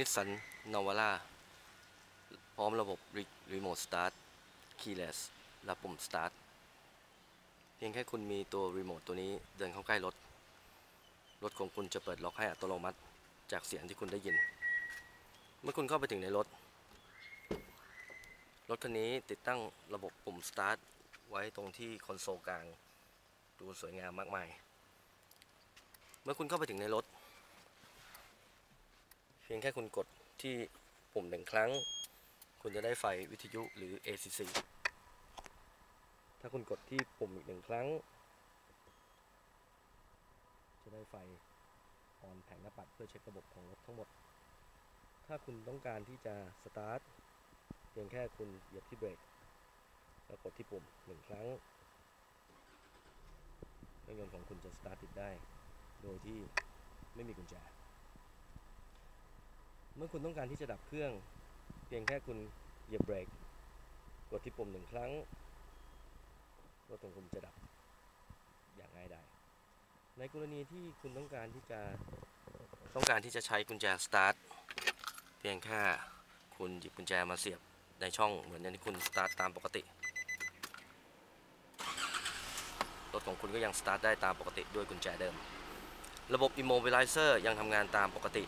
นิสสันนาวาร่าพร้อมระบบรีโมทสตาร์ทคีย์เลสและปุ่มสตาร์ทเพียงแค่คุณมีตัวรีโมทตัวนี้เดินเข้าใกล้รถ รถของคุณจะเปิดล็อกให้อัตโนมัติจากเสียงที่คุณได้ยิน เมื่อคุณเข้าไปถึงในรถ รถคันนี้ติดตั้งระบบปุ่มสตาร์ทไว้ตรงที่คอนโซลกลาง ดูสวยงามมากมาย เมื่อคุณเข้าไปถึงในรถ เพียงแค่คุณกดที่ปุ่มหนึ่งครั้ง คุณจะได้ไฟวิทยุหรือ ACC ถ้าคุณกดที่ปุ่มอีกหนึ่งครั้ง จะได้ไฟออนแผงหน้าปัดเพื่อเช็คระบบของรถทั้งหมด ถ้าคุณต้องการที่จะสตาร์ทเพียงแค่คุณเหยียบที่เบรกแล้วกดที่ปุ่มหนึ่งครั้งเครื่องยนต์ของคุณจะสตาร์ทติดได้ โดยที่ไม่มีกุญแจ เมื่อคุณต้องการที่จะดับเครื่อง เพียงแค่คุณเหยียบเบรก กดที่ปุ่มหนึ่งครั้งรถของคุณจะดับอย่างง่ายดายในกรณีที่คุณต้องการที่จะต้องการที่จะใช้กุญแจสตาร์ทเพียงแค่คุณหยิบกุญแจมาเสียบในช่องเหมือนอย่างที่คุณสตาร์ทตามปกติรถของคุณก็ยังสตาร์ทได้ตามปกติด้วยกุญแจเดิม ระบบ Immobilizer ยังทำงานตามปกติ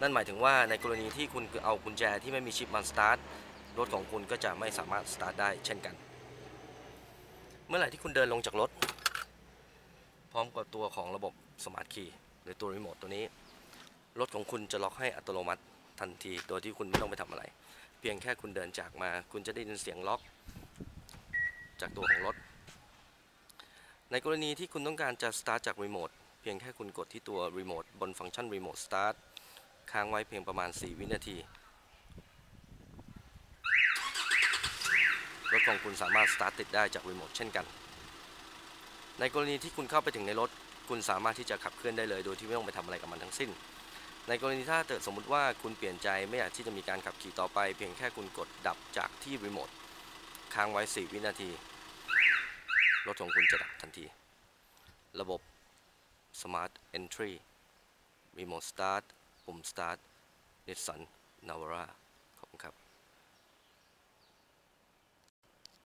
นั่นหมายถึงว่าในกรณีที่คุณเอากุญแจที่ไม่มีชิปมาสตาร์ทรถของคุณก็จะไม่สามารถสตาร์ทได้เช่นกัน เมื่อไหร่ที่คุณเดินลงจากรถ พร้อมกับตัวของระบบ Smart Key หรือตัวรีโมทตัวนี้ รถของคุณจะล็อกให้อัตโนมัติทันที โดยที่คุณไม่ต้องไปทำอะไร เพียงแค่คุณเดินจากมา คุณจะได้ยินเสียงล็อก จากตัวของรถ ในกรณีที่คุณต้องการจะสตาร์ทจากรีโมทเพียงแค่คุณกดที่ตัวรีโมทบนฟังก์ชันรีโมทสตาร์ท ค้างไว้เพียงประมาณ 4 วินาที รถของคุณสามารถสตาร์ทติดได้จากรีโมทเช่นกัน ในกรณีที่คุณเข้าไปถึงในรถ คุณสามารถที่จะขับเคลื่อนได้เลย โดยที่ไม่ต้องไปทำอะไรกับมันทั้งสิ้น ในกรณีถ้าเกิดสมมุติว่าคุณเปลี่ยนใจไม่อยากที่จะมีการขับขี่ต่อไปเพียงแค่คุณกดดับจากที่รีโมทค้างไว้ 4 วินาที รถของคุณจะดับทันที ระบบ Smart Entry Remote Start ปุ่ม Start นิสสันนาวาร่าขอบคุณครับ